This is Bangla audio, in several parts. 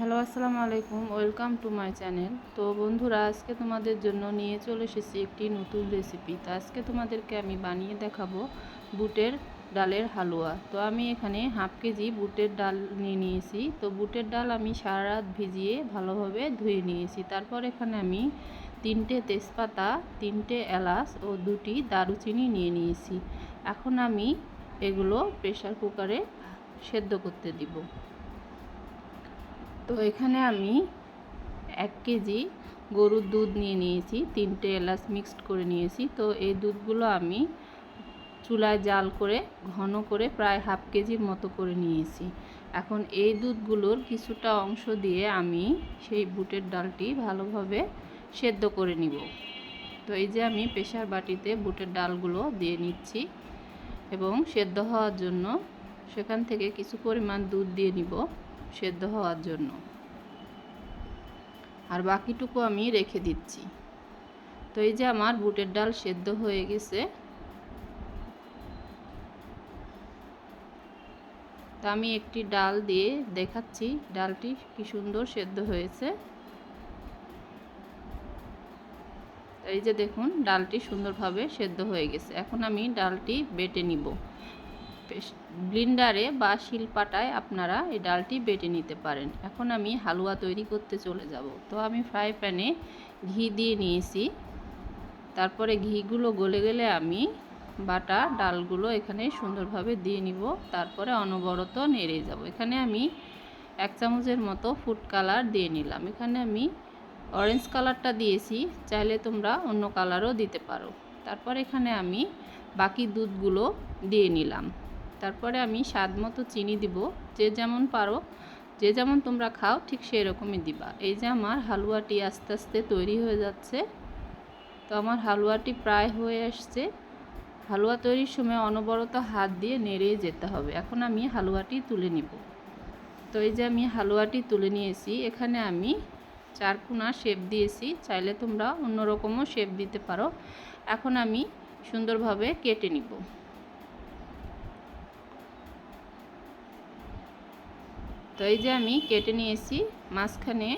হ্যালো, আসসালামু আলাইকুম, ওয়েলকাম টু মাই চ্যানেল। তো বন্ধুরা, আজকে তোমাদের জন্য নিয়ে চলে এসেছি একটি নতুন রেসিপি। তো আজকে তোমাদেরকে আমি বানিয়ে দেখাবো বুটের ডালের হালুয়া। তো আমি এখানে হাফ কেজি বুটের ডাল নিয়ে নিয়েছি। তো বুটের ডাল আমি সারা রাত ভিজিয়ে ভালোভাবে ধুয়ে নিয়েছি। তারপর এখানে আমি তিনটে তেজপাতা, তিনটে এলাচ ও দুটি দারুচিনি নিয়ে নিয়েছি। এখন আমি এগুলো প্রেশার কুকারে সেদ্ধ করতে দিব। তো এখানে আমি এক কেজি গরুর দুধ নিয়ে নিয়েছি, তিনটে এলাচ মিক্সড করে নিয়েছি। তো এই দুধগুলো আমি চুলায় জাল করে, ঘন করে প্রায় হাফ কেজির মতো করে নিয়েছি। এখন এই দুধগুলোর কিছুটা অংশ দিয়ে আমি সেই বুটের ডালটি ভালোভাবে সেদ্ধ করে নিব। তো এই যে আমি প্রেশার বাটিতে বুটের ডালগুলো দিয়ে নিচ্ছি এবং সেদ্ধ হওয়ার জন্য সেখান থেকে কিছু পরিমাণ দুধ দিয়ে নিব। সেদ্ধ হওয়ার জন্য। আর বাকিটুকু আমি রেখে দিচ্ছি। তো এই যে আমার বুটের ডাল সেদ্ধ হয়ে গেছে। তো আমি একটি ডাল দিয়ে দেখাচ্ছি ডালটি কি সুন্দর সেদ্ধ হয়েছে। এই যে দেখুন, ডালটি সুন্দরভাবে সেদ্ধ হয়ে গেছে। এখন আমি ডালটি বেটে নিব। ব্লিন্ডারে বা শিলপাটায় আপনারা এই ডালটি বেটে নিতে পারেন। এখন আমি হালুয়া তৈরি করতে চলে যাব। তো আমি ফ্রাই প্যানে ঘি দিয়ে নিয়েছি। তারপরে ঘিগুলো গলে গেলে আমি বাটা ডালগুলো এখানে সুন্দরভাবে দিয়ে নিব। তারপরে অনবরত নেড়ে যাব। এখানে আমি এক চামচের মতো ফুড কালার দিয়ে নিলাম। এখানে আমি অরেঞ্জ কালারটা দিয়েছি। চাইলে তোমরা অন্য কালারও দিতে পারো। তারপর এখানে আমি বাকি দুধগুলো দিয়ে নিলাম। তারপরে আমি স্বাদ মতো চিনি দিব। যে যেমন পারো, যে যেমন তোমরা খাও, ঠিক সেই রকমই দিবা। এই যে আমার হালুয়াটি আস্তে আস্তে তৈরি হয়ে যাচ্ছে। তো আমার হালুয়াটি প্রায় হয়ে আসছে। হালুয়া তৈরির সময় অনবরত হাত দিয়ে নেড়ে যেতে হবে। এখন আমি হালুয়াটি তুলে নিব। তো এই যে আমি হালুয়াটি তুলে নিয়েছি, এখানে আমি চারকোনা শেপ দিয়েছি। চাইলে তোমরা অন্যরকমও শেপ দিতে পারো। এখন আমি সুন্দরভাবে কেটে নিব। তো এই যে আমি কেটে নিয়েছি, মাঝখানে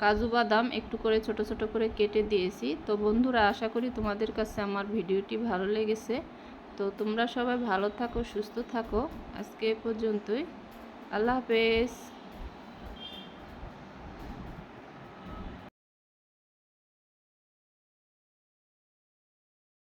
কাজু বাদাম একটু করে ছোট ছোট করে কেটে দিয়েছি। তো বন্ধুরা, আশা করি তোমাদের কাছে আমার ভিডিওটি ভালো লেগেছে। তো তোমরা সবাই ভালো থাকো, সুস্থ থাকো। আজকে এ পর্যন্তই। আল্লাহ হাফেজ।